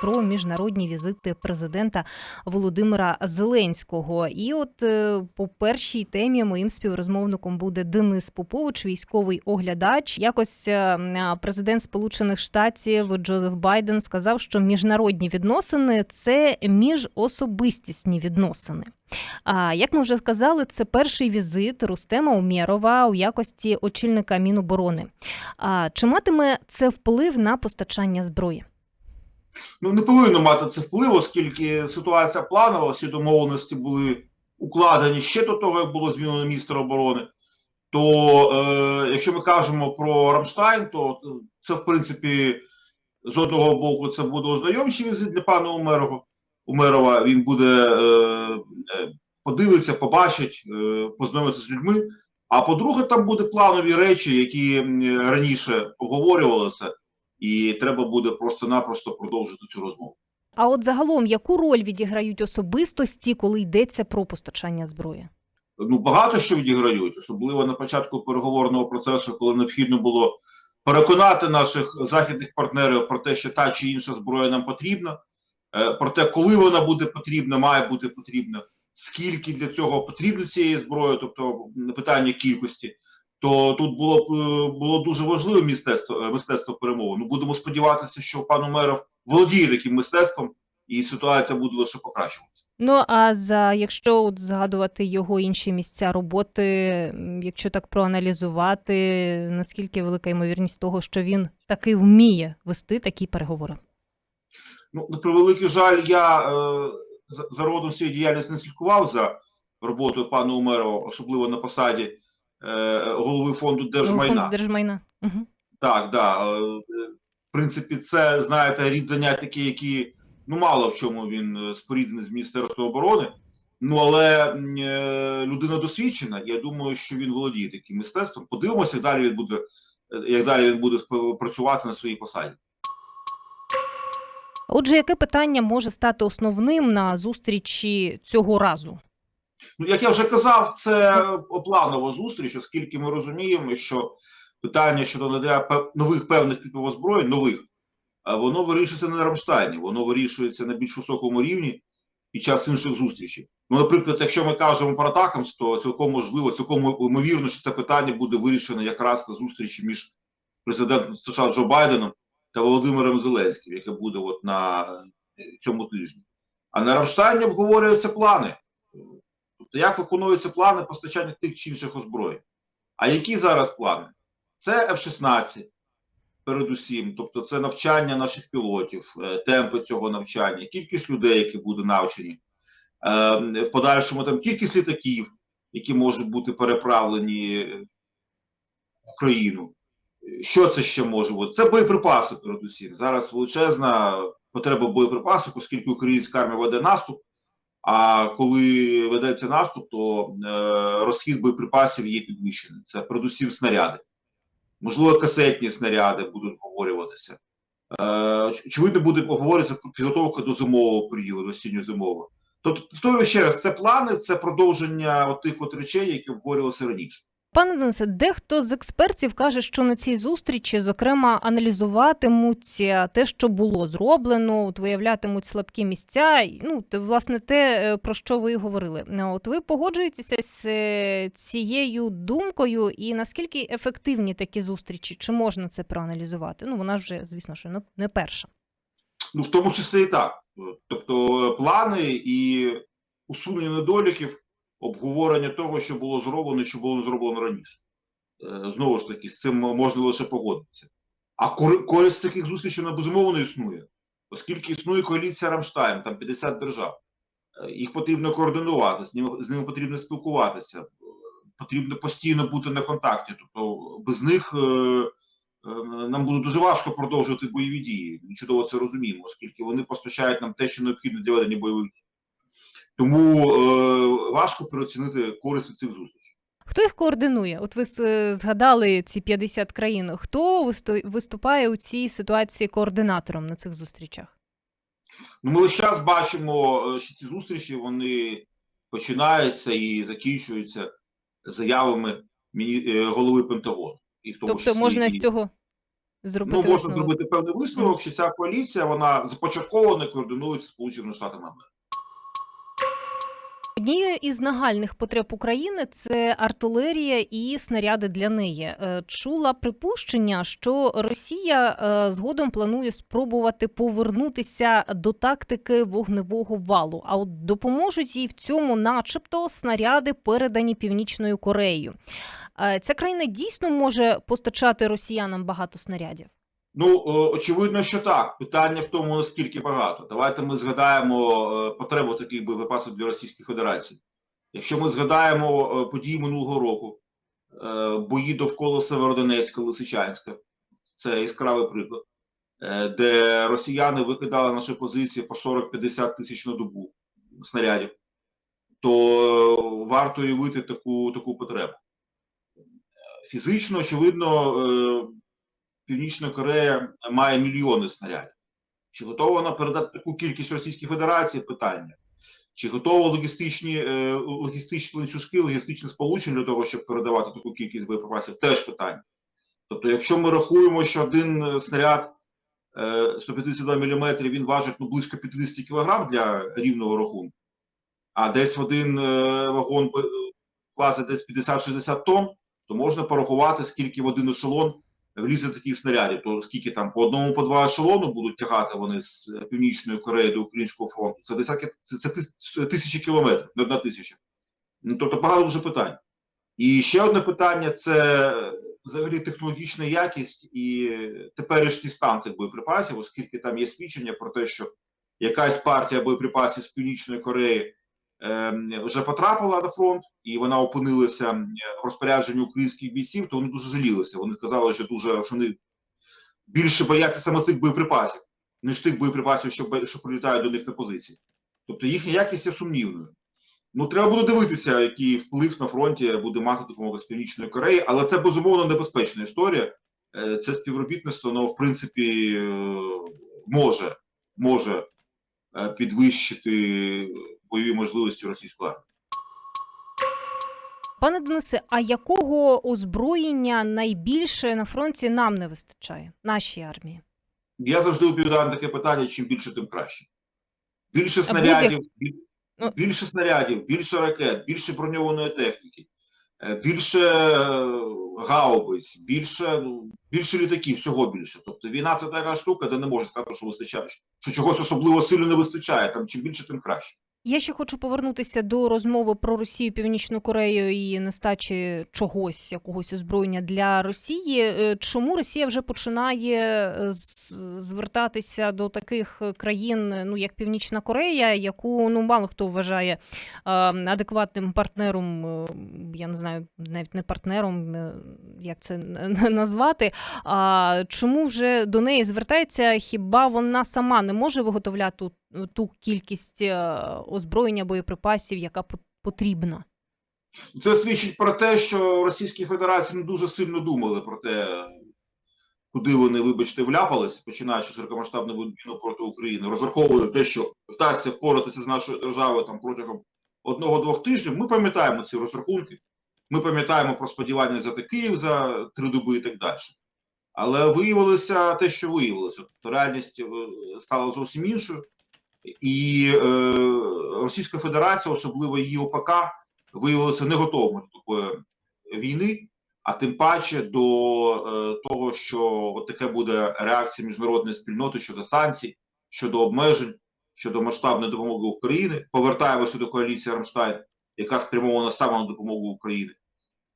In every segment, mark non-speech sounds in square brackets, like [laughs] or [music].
про міжнародні візити президента Володимира Зеленського. І от е, по першій темі моїм співрозмовником буде Денис Попович, військовий оглядач. Якось е, президент Сполучених Штатів Джозеф Байден сказав, що міжнародні відносини це міжособистісні відносини. А як ми вже сказали, це перший візит Рустема Умєрова у якості очільника Міноборони. А чи матиме це вплив на постачання зброї? Ну, не повинно мати це вплив, оскільки ситуація планова, всі домовленості були укладені ще до того, як було змінено міністра оборони. То е, якщо ми кажемо про Рамштайн, то це в принципі з одного боку це буде ознайомчий візит для пана Умерова. Умерова. Він буде е, е, подивиться, побачить, е, познайомиться з людьми. А по-друге, там буде планові речі, які раніше обговорювалися, і треба буде просто-напросто продовжити цю розмову. А от загалом, яку роль відіграють особистості, коли йдеться про постачання зброї? ну, багато що відіграють, особливо на початку переговорного процесу, коли необхідно було переконати наших західних партнерів про те, що та чи інша зброя нам потрібна, е, про те, коли вона буде потрібна, має бути потрібна, скільки для цього потрібно цієї зброї, тобто питання кількості. То тут було б, е, було дуже важливе мистецтво, е, мистецтво перемови. Ну будемо сподіватися, що пан Умеров володіє таким мистецтвом, і ситуація буде лише покращуватися. Ну а за якщо от згадувати його інші місця роботи, якщо так проаналізувати, наскільки велика ймовірність того, що він таки вміє вести такі переговори? Ну, на превеликий жаль, я е, за, за родом своєї діяльності не слідкував за роботою пана Умерова, особливо на посаді голови фонду держмайна. Фонд держмайна. Угу. Так, да. е, е, В принципі, це, знаєте, рід занять такі, які ну мало в чому він е, споріднений з Міністерством оборони. Ну, але е, людина досвідчена, я думаю, що він володіє таким мистецтвом. Подивимося, як далі він буде, е, як далі він буде працювати на своїй посаді. Отже, яке питання може стати основним на зустрічі цього разу? Ну, як я вже казав, це планова зустріч, оскільки ми розуміємо, що питання щодо надання нових певних типів озброєнь, нових, воно вирішується не на Рамштайні, воно вирішується на більш високому рівні під час інших зустрічей. Ну, наприклад, якщо ми кажемо про атакамс, то цілком можливо, цілком ймовірно, що це питання буде вирішено якраз на зустрічі між президентом США Джо Байденом та Володимиром Зеленським, яке буде от на е, цьому тижні. А на Рамштайні обговорюються плани. Тобто, як виконуються плани постачання тих чи інших озброєнь. А які зараз плани? Це F-16, передусім, тобто це навчання наших пілотів, е, темпи цього навчання, кількість людей, які будуть навчені, е, в подальшому там кількість літаків, які можуть бути переправлені в Україну. Що це ще може бути? Це боєприпаси, передусім. Зараз величезна потреба боєприпасів, оскільки українська армія веде наступ. А коли ведеться наступ, то е, розхід боєприпасів є підвищений. Це передусім снаряди. Можливо, касетні снаряди будуть обговорюватися. Е, очевидно, буде обговорюватися підготовка до зимового періоду, осінньо-зимового. Тобто, повторюю ще раз, це плани, це продовження тих от речей, які обговорювалися раніше. Пане Денисе, дехто з експертів каже, що на цій зустрічі, зокрема, аналізуватимуть е, те, що було зроблено, от виявлятимуть слабкі місця. Ну, власне, те, е, про що ви говорили. Е, От ви погоджуєтеся з цією думкою, і наскільки ефективні такі зустрічі? Чи можна це проаналізувати? Ну, вона ж вже, звісно, що не- перша. Ну, в тому числі і так. Тобто, плани і усунення недоліків, обговорення того, що було зроблено, що було не зроблено раніше. Е, Знову ж таки, з цим можна лише погодитися. А користь таких зустрічей вона безумовно існує, оскільки існує коаліція Рамштайн, там 50 держав. Е, Їх потрібно координувати, з ними, з ними потрібно спілкуватися, потрібно постійно бути на контакті. Тобто без них е, е, нам буде дуже важко продовжувати бойові дії. Ми чудово це розуміємо, оскільки вони постачають нам те, що необхідно для ведення бойових дій. Тому е, важко переоцінити користь від цих зустрічей. Хто їх координує? От ви е, згадали ці 50 країн. Хто виступає у цій ситуації координатором на цих зустрічах? Ну, ми весь час бачимо, е, що ці зустрічі вони починаються і закінчуються заявами міні голови зробити Ну, можна висновок? зробити певний висновок, що ця коаліція вона започаткована координується Сполученими Штатами Америки. Однією із нагальних потреб України це артилерія і снаряди для неї. Е, Чула припущення, що Росія е, згодом планує спробувати повернутися до тактики вогневого валу. А от допоможуть їй в цьому, начебто, снаряди, передані Північною Кореєю. Е, Ця країна дійсно може постачати росіянам багато снарядів. Ну, очевидно, що так. Питання в тому, наскільки багато. Давайте ми згадаємо е, потребу таких боєприпасів для Російської Федерації. Якщо ми згадаємо е, події минулого року, е, бої довкола Северодонецька, Лисичанська, це яскравий приклад, е, де росіяни викидали наші позиції по 40-50 тисяч на добу снарядів, то е, варто уявити таку, таку потребу. Фізично, очевидно, е, Північна Корея має мільйони снарядів. Чи готова вона передати таку кількість Російській Федерації? Питання. Чи готова логістичні, е, логістичні ланцюжки, логістичне сполучення для того, щоб передавати таку кількість боєприпасів? Теж питання. Тобто, якщо ми рахуємо, що один е, снаряд е, 152 мм він важить ну, близько 50 кг для рівного рахунку, а десь в один е, вагон е, влазить десь 50-60 тонн, то можна порахувати, скільки в один ешелон влізе таких снарядів, то скільки там по одному, по два ешелону будуть тягати вони з Північної Кореї до Українського фронту. Це десятки, це, це тисячі кілометрів, не одна тисяча. Ну, тобто багато дуже питань. І ще одне питання це взагалі технологічна якість і теперішній стан цих боєприпасів, оскільки там є свідчення про те, що якась партія боєприпасів з Північної Кореї вже потрапила на фронт, і вона опинилася в розпорядженні українських бійців, то вони дуже жалілися. Вони казали, що дуже що вони більше бояться саме цих боєприпасів, ніж тих боєприпасів, що, що прилітають до них на позиції. Тобто їхня якість є сумнівною. Ну, треба буде дивитися, який вплив на фронті буде мати допомога з Північної Кореї, але це безумовно небезпечна історія. Е, Це співробітництво, воно, в принципі, е, може, може е, підвищити бойові можливості російської армії. Пане Денисе, а якого озброєння найбільше на фронті нам не вистачає, нашій армії? Я завжди відповідаю на таке питання: чим більше, тим краще. Більше снарядів, Ну- більше снарядів, більше ракет, більше броньованої техніки, е, більше е, гаубиць, більше, ну, більше літаків, всього більше. Тобто війна це така штука, де не можна сказати, що вистачає. Що чогось особливо сильно не вистачає. Там чим більше, тим краще. Я ще хочу повернутися до розмови про Росію, Північну Корею і нестачі чогось, якогось озброєння для Росії. Е, Чому Росія вже починає е, звертатися до таких країн, ну як Північна Корея, яку ну мало хто вважає е, адекватним партнером, я не знаю, навіть не партнером, як це назвати. А чому вже до неї звертається? Хіба вона сама не може виготовляти ту, ту кількість е, озброєння, боєприпасів, яка по- потрібна? Це свідчить про те, що Російській Федерації не дуже сильно думали про те, куди вони, вибачте, вляпались, починаючи широкомасштабну війну проти України, розраховували те, що вдасться впоратися з нашою державою там протягом одного-двох тижнів. Ми пам'ятаємо ці розрахунки. Ми пам'ятаємо про сподівання взяти Київ за три доби і так далі. Але виявилося те, що виявилося. Тобто реальність е, стала зовсім іншою. І е, Російська Федерація, особливо її ОПК, виявилися не готовими до такої війни, а тим паче до е, того, що таке буде реакція міжнародної спільноти щодо санкцій, щодо обмежень, щодо масштабної допомоги України. Повертаємося до коаліції Рамштайн, яка спрямована саме на допомогу України.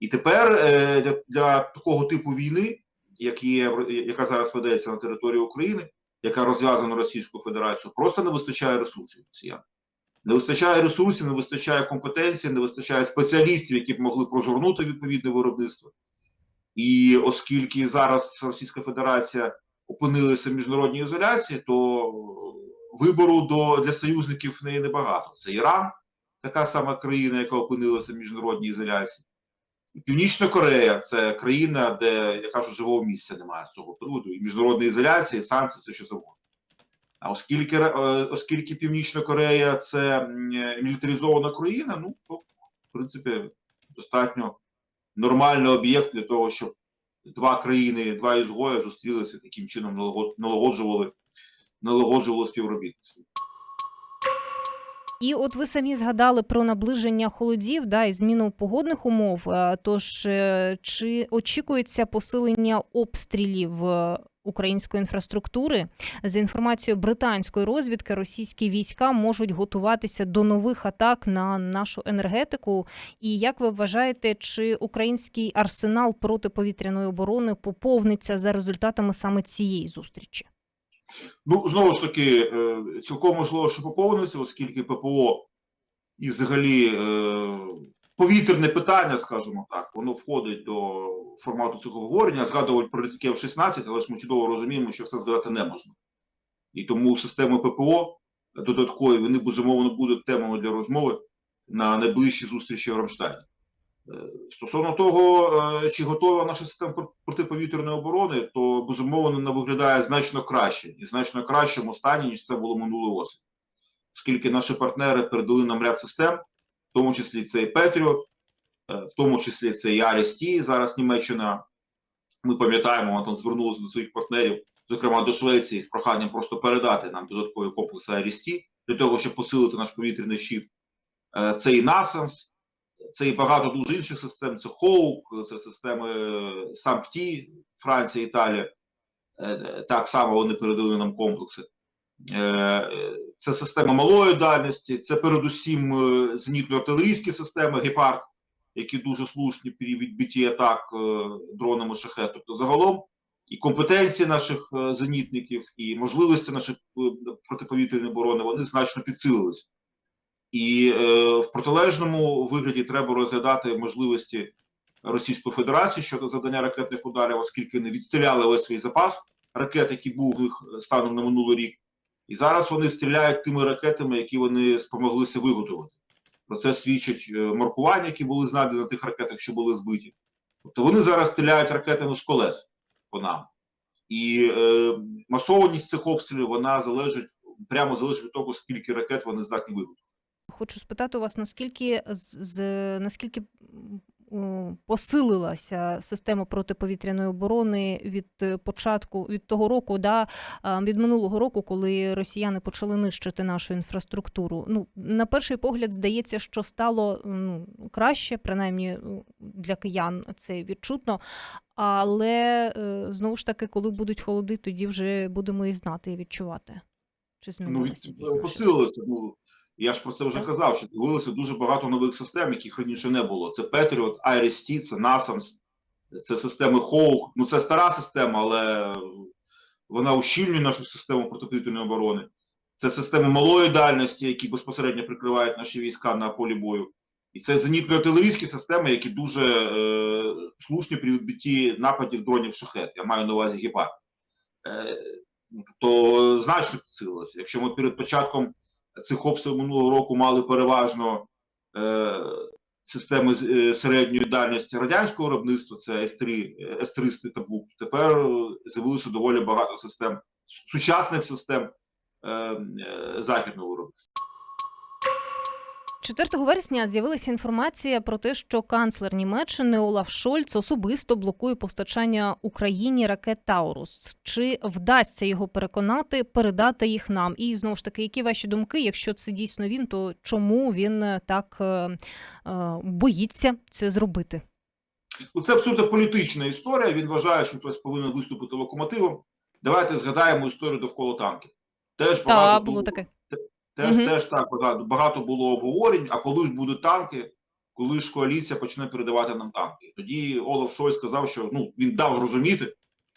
І тепер е, для, для такого типу війни, як є, в- яка зараз ведеться на території України, яка розв'язана Російською Федерацією, просто не вистачає ресурсів росіян. Не вистачає ресурсів, не вистачає компетенції, не вистачає спеціалістів, які б могли прозорнути відповідне виробництво. І оскільки зараз Російська Федерація опинилася в міжнародній ізоляції, то вибору до, для союзників в неї небагато. Це Іран, така сама країна, яка опинилася в міжнародній ізоляції. Північна Корея це країна, де, я кажу, живого місця немає з цього приводу. І міжнародна ізоляція, і санкції, все що завгодно. А оскільки, е, оскільки Північна Корея це мілітаризована країна, ну то в принципі достатньо нормальний об'єкт для того, щоб два країни, два ізгоя зустрілися таким чином налагоджували, налагоджували співробітництво. І от ви самі згадали про наближення холодів да, і зміну погодних умов. Е, Тож е, чи очікується посилення обстрілів е, української інфраструктури? За інформацією британської розвідки, російські війська можуть готуватися до нових атак на нашу енергетику. І як ви вважаєте, чи український арсенал протиповітряної оборони поповниться за результатами саме цієї зустрічі? Ну, знову ж таки, е, цілком можливо, що поповниться, оскільки ППО і взагалі е, повітряне питання, скажімо так, воно входить до формату цього говорення. Згадували про літаки F-16, але ж ми чудово розуміємо, що все згадати не можна. І тому системи ППО додаткові, вони безумовно будуть темами для розмови на найближчій зустрічі в Рамштайні. Стосовно того, е, чи готова наша система протиповітряної оборони, то безумовно вона виглядає значно краще і значно кращому стані, ніж це було минулої осені. Оскільки наші партнери передали нам ряд систем, в тому числі це і Patriot, е, в тому числі це і RST, зараз Німеччина. Ми пам'ятаємо, вона там звернулася до своїх партнерів, зокрема до Швеції, з проханням просто передати нам додаткові комплекси RST для того, щоб посилити наш повітряний щит. Е, Це і NASAMS, це і багато дуже інших систем. Це Hawk, це системи SAMPT, Франція, Італія. Е, Так само вони передали нам комплекси. Е, Це система малої дальності, це передусім е, зенітно-артилерійські системи Гепард, які дуже слушні при відбитті атак е, дронами шахет. Тобто загалом і компетенції наших е, зенітників, і можливості нашої е, протиповітряної оборони вони значно підсилилися. І е, в протилежному вигляді треба розглядати можливості Російської Федерації щодо завдання ракетних ударів, оскільки вони відстріляли весь свій запас ракет, який був у них станом на минулий рік. І зараз вони стріляють тими ракетами, які вони спомоглися виготовити. Про це свідчать е, маркування, які були знайдені на тих ракетах, що були збиті. Тобто вони зараз стріляють ракетами з колес по нам. І е, масованість цих обстрілів вона залежить прямо залежить від того, скільки ракет вони здатні виготовити. Хочу спитати у вас, наскільки з, наскільки посилилася система протиповітряної оборони від е, початку від того року, да від минулого року, коли росіяни почали нищити нашу інфраструктуру. Ну на перший погляд здається, що стало ну краще, принаймні ну, для киян це відчутно. Але е, знову ж таки, коли будуть холоди, тоді вже будемо і знати і відчувати. Чи Ну, змінилося щось? посилилося. Ну, я ж про це вже казав, що з'явилося дуже багато нових систем, яких раніше не було. Це Patriot, IRST, це NASAMS, це системи Hawk. Ну, це стара система, але вона ущільнює нашу систему протиповітряної оборони. Це системи малої дальності, які безпосередньо прикривають наші війська на полі бою. І це зенітно-артилерійські системи, які дуже е, слушні при відбитті нападів дронів шахет. Я маю на увазі гепард. Е, ну, то значно підсилилося. Якщо ми перед початком цих обстрілів минулого року мали переважно е, системи е, середньої дальності радянського виробництва, це С-3, е, С-300 та БУК, тепер е, з'явилося доволі багато систем, сучасних систем е, західного виробництва. 4 вересня з'явилася інформація про те, що канцлер Німеччини Олаф Шольц особисто блокує постачання Україні ракет Таурус. Чи вдасться його переконати передати їх нам? І знову ж таки, які ваші думки? Якщо це дійсно він, то чому він е, так е, е, боїться це зробити? Ну, це абсолютно політична історія. Він вважає, що хтось повинен виступити локомотивом. Давайте згадаємо історію довкола танків. Теж Та було таке. Теж, Мгм. теж так багато, багато було обговорень, а коли ж будуть танки, коли ж коаліція почне передавати нам танки. Тоді Олаф Шой сказав, що ну, він дав зрозуміти,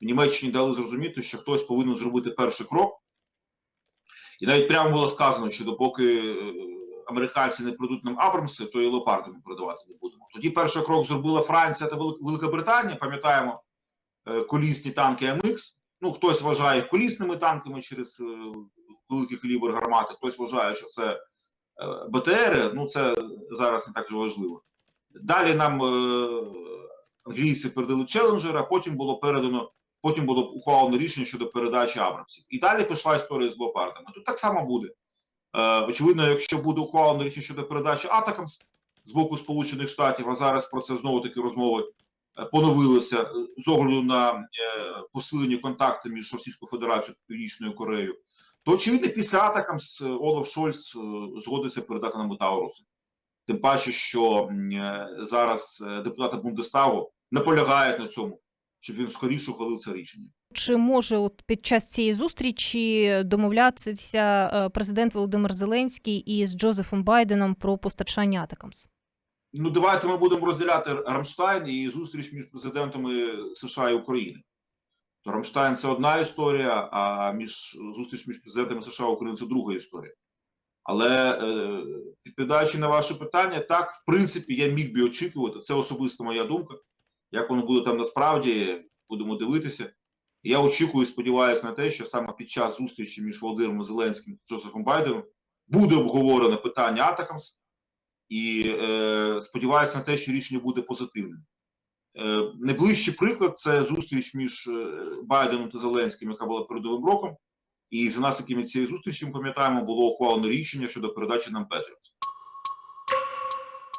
в Німеччині дали зрозуміти, що хтось повинен зробити перший крок. І навіть прямо було сказано, що допоки е, американці не придуть нам Абрамси, то і леопарди ми передавати не будемо. Тоді перший крок зробила Франція та Вели- Велика Британія. Пам'ятаємо е, колісні танки МХ. Ну, хтось вважає їх колісними танками через великий калібр гармати, хтось вважає, що це е, БТРи, ну це зараз не так же важливо. Далі нам е, англійці передали челенджер, а потім було передано, потім було ухвалено рішення щодо передачі Абрамсів. І далі пішла історія з леопардами. Тут так само буде. Е, очевидно, якщо буде ухвалено рішення щодо передачі Атакамс з боку Сполучених Штатів, а зараз про це знову таки розмови поновилися з огляду на посилені контакти між Російською Федерацією та Північною Кореєю, то очевидно після атакамс Олаф Шольц е, згодиться передати нам Тауруси. Тим паче, що е, зараз е, депутати Бундестагу наполягають на цьому, щоб він скоріше ухвалив це рішення. Чи може от під час цієї зустрічі домовлятися президент Володимир Зеленський із Джозефом Байденом про постачання Атакамс? Ну, давайте ми будемо розділяти Рамштайн і зустріч між президентами США і України. То Рамштайн це одна історія, а між зустріч між президентами США і України це друга історія. Але е, відповідаючи на ваше питання, так, в принципі, я міг би очікувати, це особисто моя думка. Як воно буде там насправді, будемо дивитися. Я очікую і сподіваюся на те, що саме під час зустрічі між Володимиром Зеленським та Джозефом Байденом буде обговорено питання Атакамс, і е, сподіваюся на те, що рішення буде позитивним. Е, найближчий приклад це зустріч між е, Байденом та Зеленським, яка була перед Новим роком. І за наслідками цієї зустрічі, ми пам'ятаємо, було ухвалено рішення щодо передачі нам Петріотс.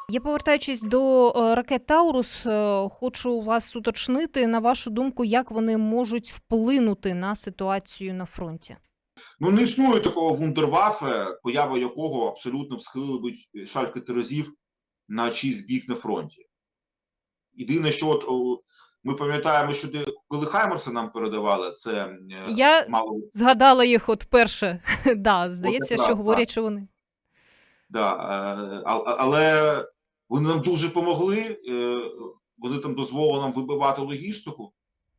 Я повертаючись до е, ракет Таурус, хочу вас уточнити на вашу думку, як вони можуть вплинути на ситуацію на фронті. Ну не існує такого вундервафе, поява якого абсолютно схилили би шальки терезів на чийсь бік на фронті. Єдине, що от ми пам'ятаємо, що коли Хаймерси нам передавали, це е, Я мало згадала їх от перше. [laughs] да, здається, якраз, що так. говорять, що вони. Да, е, але вони нам дуже допомогли. е, Вони там дозволили нам вибивати логістику.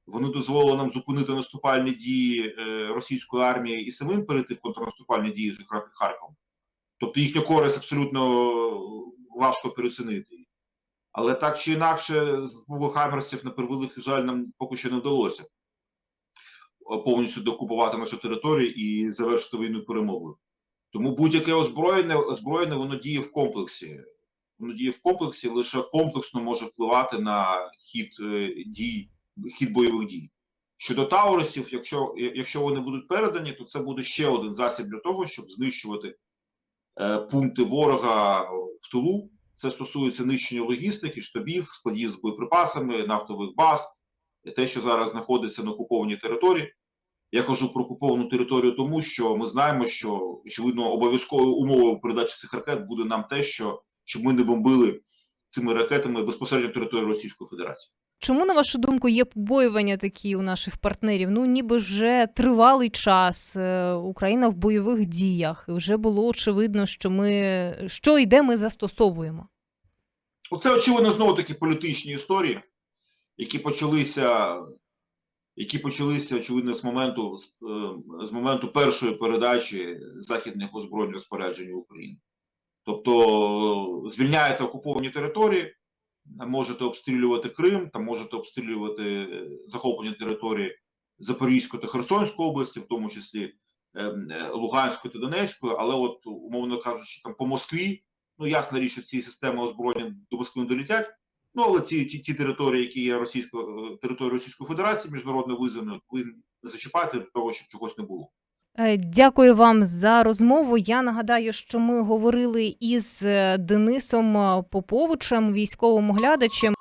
Вони дозволили нам зупинити наступальні дії російської армії і самим перейти в контрнаступальні дії, зокрема під Харковом. Тобто їхня користь абсолютно важко переоцінити. Але так чи інакше, з Хаймерсів, на превеликий жаль, нам поки що не вдалося е, повністю докупувати нашу територію і завершити війну перемогою. Тому будь-яке озброєння, озброєння воно діє в комплексі. Воно діє в комплексі, лише комплексно може впливати на хід е, дій, хід бойових дій. Щодо Таурусів, якщо, якщо вони будуть передані, то це буде ще один засіб для того, щоб знищувати е, пункти ворога в тилу. Це стосується нищення логістики, штабів, складів з боєприпасами, нафтових баз, те, що зараз знаходиться на окупованій території. Я кажу про окуповану територію, тому що ми знаємо, що очевидно обов'язковою умовою передачі цих ракет буде нам те, що щоб ми не бомбили цими ракетами безпосередньо територію Російської Федерації. Чому, на вашу думку, є побоювання такі у наших партнерів? Ну, ніби вже тривалий час е, Україна в бойових діях. І вже було очевидно, що ми що і де ми застосовуємо. Оце очевидно знову таки політичні історії, які почалися, які почалися очевидно з моменту з, е, моменту першої передачі західних озброєнь розпоряджень України. Тобто звільняєте окуповані території, можете обстрілювати Крим, там можете обстрілювати е, захоплені території Запорізької та Херсонської області, в тому числі е, е, Луганської та Донецької, але от, умовно кажучи, там по Москві, ну ясна річ, що ці системи озброєння до Москви не долітять. Ну, але ці, ті, ті території, які є російською територією Російської Федерації, міжнародно визнані, ви не зачіпаєте для того, щоб чогось не було. Е, Дякую вам за розмову. Я нагадаю, що ми говорили із е, Денисом е, Поповичем, військовим оглядачем.